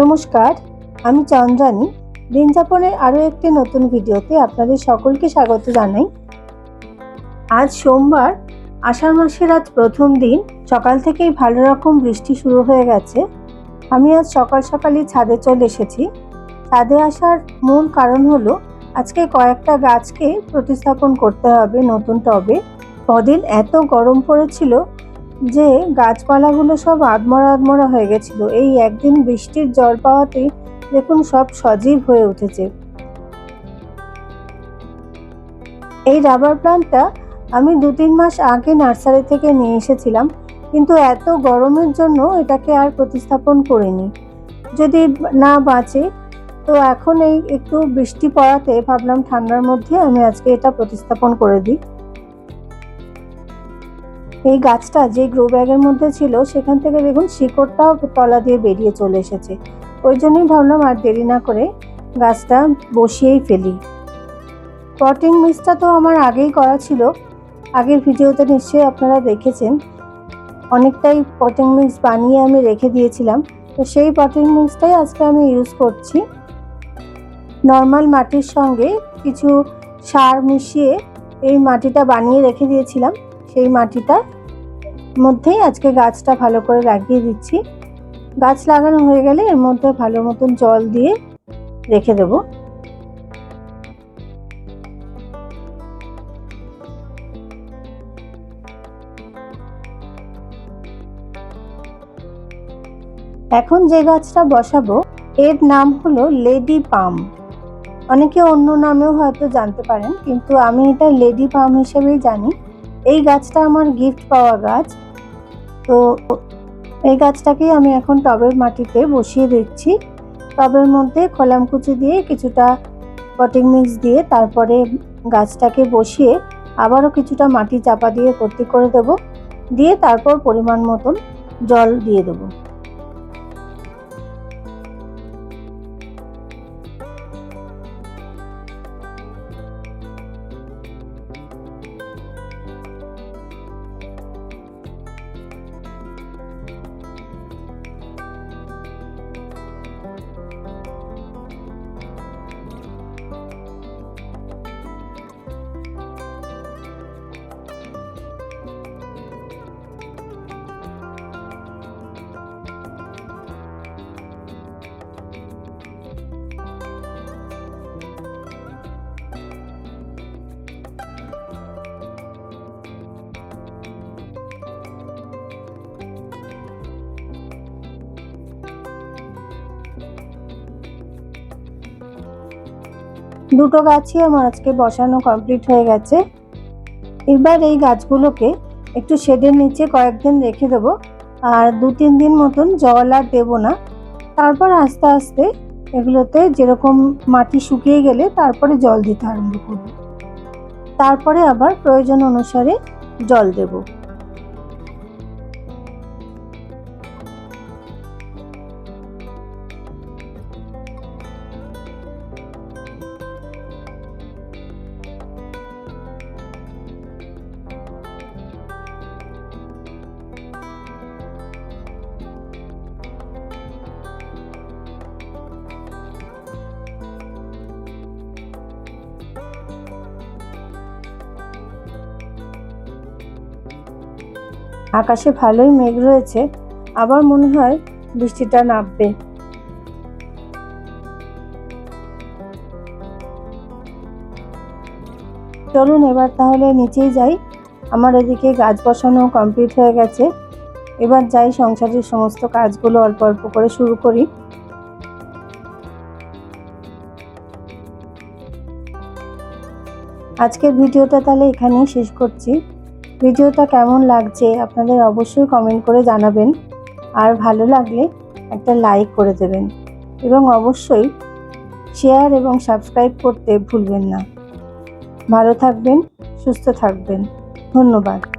নমস্কার, আমি চন্দ্রানী। দিনযাপনের আরও একটি নতুন ভিডিওতে আপনাদের সকলকে স্বাগত জানাই। আজ সোমবার, আষাঢ় মাসের আজ প্রথম দিন, সকাল থেকেই ভালো রকম বৃষ্টি শুরু হয়ে গেছে। আমি আজ সকাল সকালই ছাদে চলে এসেছি। ছাদে আসার মূল কারণ হলো, আজকে কয়েকটা গাছকে প্রতিস্থাপন করতে হবে নতুন টবে। কদিন এত গরম পড়েছিল যে গাছপালাগুলো সব আদমরা আদমরা হয়ে গেছিল, এই একদিন বৃষ্টির জল পাওয়াতেই দেখুন সব সজীব হয়ে উঠেছে। এই রাবার প্লান্টটা আমি দু তিন মাস আগে নার্সারি থেকে নিয়ে এসেছিলাম, কিন্তু এত গরমের জন্য এটাকে আর প্রতিস্থাপন করিনি। যদি না বাঁচে, তো এখন এই একটু বৃষ্টি পড়াতে ভাবলাম ঠান্ডার মধ্যে আমি আজকে এটা প্রতিস্থাপন করে দিই। এই গাছটা যে গ্রো ব্যাগের মধ্যে ছিল, সেখান থেকে দেখুন শিকড়টাও তলা দিয়ে বেরিয়ে চলে এসেছে। ওই জন্যই ভাবলাম আর দেরি না করে গাছটা বসিয়েই ফেলি। পটিং মিক্সটা তো আমার আগেই করা ছিল। আগের ভিডিওতে নিশ্চয়ই আপনারা দেখেছেন। অনেকটাই পটিং মিক্স বানিয়ে আমি রেখে দিয়েছিলাম। তো সেই পটিং মিক্সটাই আজকে আমি ইউজ করছি। নর্মাল মাটির সঙ্গে কিছু সার মিশিয়ে এই মাটিটা বানিয়ে রেখে দিয়েছিলাম। সেই মাটিটা মধ্যেই আজকে গাছটা ভালো করে লাগিয়ে দিচ্ছি। গাছ লাগানো হয়ে গেলে এর মধ্যে ভালো মতন জল দিয়ে রেখে দেব। এখন যে গাছটা বসাবো, এর নাম হলো লেডি পাম। অনেকে অন্য নামেও হয়তো জানতে পারেন, কিন্তু আমি এটা লেডি পাম হিসেবেই জানি। এই গাছটা আমার গিফট পাওয়া গাছ। তো এই গাছটাকেই আমি এখন টবের মাটিতে বসিয়ে দিচ্ছি। টবের মধ্যে খোলামকুচি দিয়ে কিছুটা পটিং মিক্স দিয়ে তারপরে গাছটাকে বসিয়ে আবারও কিছুটা মাটি চাপা দিয়ে ভর্তি করে দেব। দিয়ে তারপর পরিমাণ মতন জল দিয়ে দেবো। দুটো গাছই আমার আজকে বসানো কমপ্লিট হয়ে গেছে। এবার এই গাছগুলোকে একটু শেডের নিচে কয়েকদিন রেখে দেবো। আর দু তিন দিন মতন জল আর দেবো না। তারপর আস্তে আস্তে এগুলোতে যেরকম মাটি শুকিয়ে গেলে তারপরে জল দিতে আরম্ভ করব। তারপরে আবার প্রয়োজন অনুসারে জল দেবো। আকাশে ভালোই মেঘ রয়েছে, আবার মনে হয় বৃষ্টিটা নামবে। চলুন এবার তাহলে নিচেই যাই। আমার এদিকে গাছ বসানো কমপ্লিট হয়ে গেছে। এবার যাই সংসারের সমস্ত কাজগুলো অল্প অল্প করে শুরু করি। আজকের ভিডিওটা তাহলে এখানেই শেষ করছি। ভিডিওটা কেমন লাগছে আপনাদের অবশ্যই কমেন্ট করে জানাবেন। আর ভালো লাগলে একটা লাইক করে দেবেন। এবং অবশ্যই শেয়ার এবং সাবস্ক্রাইব করতে ভুলবেন না। ভালো থাকবেন, সুস্থ থাকবেন। ধন্যবাদ।